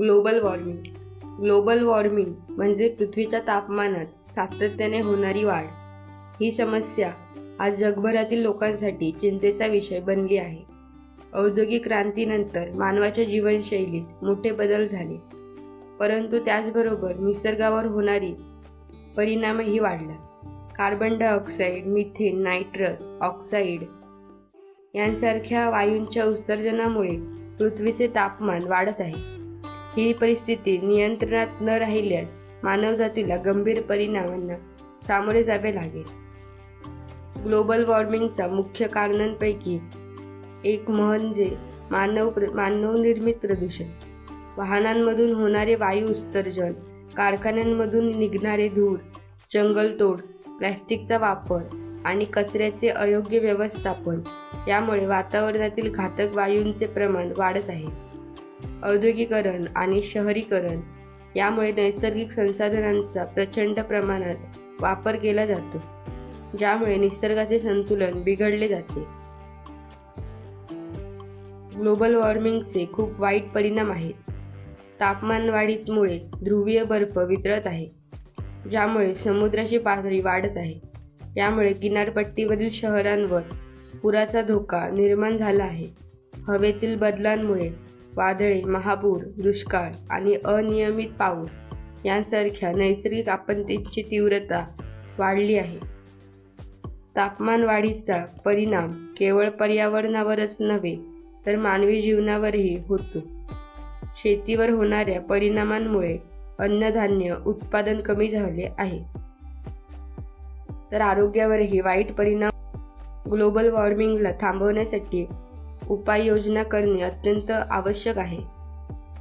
Global warming. Global warming म्हणजे पृथ्वीच्या तापमानात सातत्याने होणारी वाढ. ही समस्या आज जगभरातील लोकांसाठी चिंतेचा विषय बनली आहे. औद्योगिक क्रांतीनंतर मानवाच्या जीवनशैलीत मोठे बदल झाले. परंतु त्याचबरोबर निसर्गावर होणारी परिणामही वाढला. Carbon dioxide methane nitrous oxide यांसारख्या वायूंच्या उत्सर्जनामुळे पृथ्वीचे तापमान वाढत आहे. ही परिस्थिती नियंत्रणात न राहिल्यास मानवजातीला गंभीर परिणामांना सामोरे जावे लागेल. ग्लोबल वॉर्मिंगचा मुख्य कारणांपैकी एक म्हणजे मानव प्र मानवनिर्मित प्रदूषण. वाहनांमधून होणारे वायू उत्सर्जन कारखान्यांमधून निघणारे धूर जंगलतोड प्लॅस्टिकचा वापर आणि कचऱ्याचे अयोग्य व्यवस्थापन यामुळे वातावरणातील घातक वायूंचे प्रमाण वाढत आहे. औद्योगिकरण आणि शहरीकरण यामुळे नैसर्गिक संसाधनांचा प्रचंड प्रमाणात वापर केला जातो ज्यामुळे निसर्गाचे संतुलन बिघडले जाते. ग्लोबल वॉर्मिंगचे खूप वाईट परिणाम आहेत. तापमानवाढीमुळे ध्रुवीय बर्फ वितळत आहे ज्यामुळे समुद्राची पातळी वाढत आहे. यामुळे किनारपट्टीवरील शहरांवर पुराचा धोका निर्माण झाला आहे. हवेतील बदलांमुळे वादळे महापूर दुष्काळ आणि अनियमित पाऊस यांसारख्या नैसर्गिक आपत्तींची तीव्रता वाढली आहे. तापमान वाढीचा परिणाम केवळ पर्यावरणावरच नव्हे तर मानवी जीवनावरही होतो. शेतीवर होणाऱ्या परिणामांमुळे अन्नधान्य उत्पादन कमी झाले आहे. तर आरोग्यावरही वाईट परिणाम ग्लोबल वॉर्मिंगला थांबवण्यासाठी उपाययोजना करणे अत्यंत आवश्यक आहे.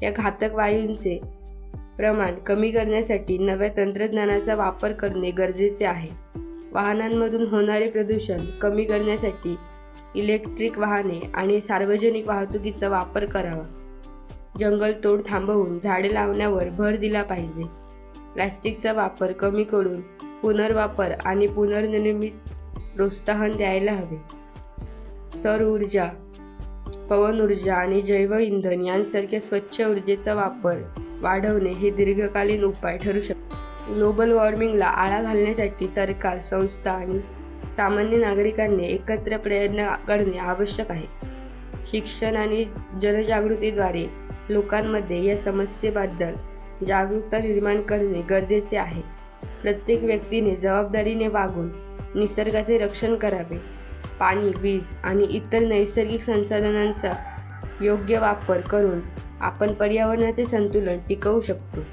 या घातक वायूंचे प्रमाण कमी करण्यासाठी नव्या तंत्रज्ञानाचा वापर करणे गरजेचे आहे. वाहनांमधून होणारे प्रदूषण कमी करण्यासाठी इलेक्ट्रिक वाहने आणि सार्वजनिक वाहतुकीचा वापर करावा. जंगलतोड थांबवून झाडे लावण्यावर भर दिला पाहिजे. प्लॅस्टिकचा वापर कमी करून पुनर्वापर आणि पुनर्निर्मित प्रोत्साहन द्यायला हवे. सौर ऊर्जा पवन ऊर्जा आणि जैवइंधन यांसारख्या स्वच्छ ऊर्जेचा वापर वाढवणे हे दीर्घकालीन उपाय ठरू शकतात ग्लोबल वॉर्मिंगला आळा घालण्यासाठी सरकार संस्था आणि सामान्य नागरिकांनी एकत्र प्रयत्न करणे आवश्यक आहे. शिक्षण आणि जनजागृतीद्वारे लोकांमध्ये या समस्येबद्दल जागरूकता निर्माण करणे गरजेचे आहे. प्रत्येक व्यक्तीने जबाबदारीने वागून निसर्गाचे रक्षण करावे. पाणी वीज आणि इतर नैसर्गिक संसाधनांचा योग्य वापर करून आपण पर्यावरणाचे संतुलन टिकवू शकतो.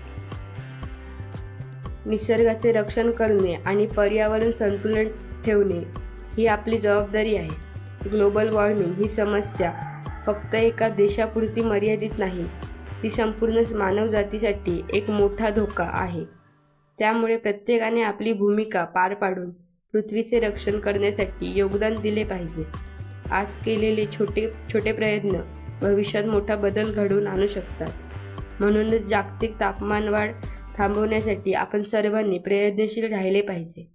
निसर्गाचे रक्षण करणे आणि पर्यावरण संतुलन ठेवणे ही आपली जबाबदारी आहे. ग्लोबल वॉर्मिंग ही समस्या फक्त एका देशापुरती मर्यादित नाही ती संपूर्ण मानवजातीसाठी एक मोठा धोका आहे. त्यामुळे प्रत्येकाने आपली भूमिका पार पाडून पृथ्वीचे रक्षण करण्यासाठी योगदान दिले पाहिजे. आज केलेले छोटे छोटे प्रयत्न भविष्यात मोठा बदल घडवून आणू शकतात. म्हणूनच जागतिक तापमानवाढ थांबवण्यासाठी आपण सर्वांनी प्रयत्नशील राहिले पाहिजे.